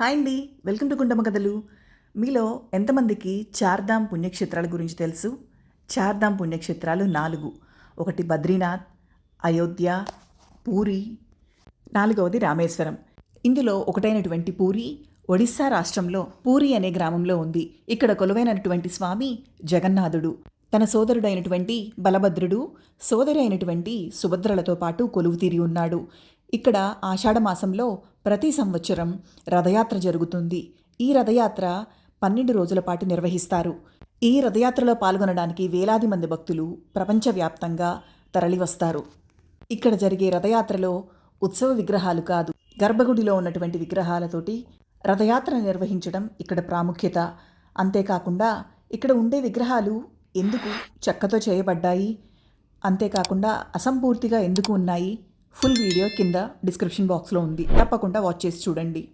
Hi అండి. Welcome to Gundamma కథలు. మీలో ఎంతమందికి చార్ధామ్ పుణ్యక్షేత్రాల గురించి తెలుసు? చార్ధామ్ పుణ్యక్షేత్రాలు నాలుగు. ఒకటి బద్రీనాథ్ అయోధ్య పూరి నాలుగవది రామేశ్వరం. ఇందులో ఒకటైనటువంటి పూరి ఒడిస్సా రాష్ట్రంలో పూరి అనే గ్రామంలో ఉంది. ఇక్కడ కొలువైనటువంటి స్వామి జగన్నాథుడు. తన సోదరుడైనటువంటి బలభద్రుడు సోదరి అయినటువంటి సుభద్రలతో పాటు కొలువు తీరి ఉన్నాడు. ఇక్కడ ఆషాఢమాసంలో ప్రతి సంవత్సరం రథయాత్ర జరుగుతుంది. ఈ రథయాత్ర పన్నెండు రోజుల పాటు నిర్వహిస్తారు. ఈ రథయాత్రలో పాల్గొనడానికి వేలాది మంది భక్తులు ప్రపంచవ్యాప్తంగా తరలివస్తారు. ఇక్కడ జరిగే రథయాత్రలో ఉత్సవ విగ్రహాలు కాదు గర్భగుడిలో ఉన్నటువంటి విగ్రహాలతోటి రథయాత్ర నిర్వహించడం ఇక్కడ ప్రాముఖ్యత. అంతేకాకుండా ఇక్కడ ఉండే విగ్రహాలు ఎందుకు చెక్కతో చేయబడ్డాయి? అంతేకాకుండా అసంపూర్తిగా ఎందుకు ఉన్నాయి? ఫుల్ వీడియో కింద డిస్క్రిప్షన్ బాక్స్లో ఉంది. తప్పకుండా వాచ్ చేసి చూడండి.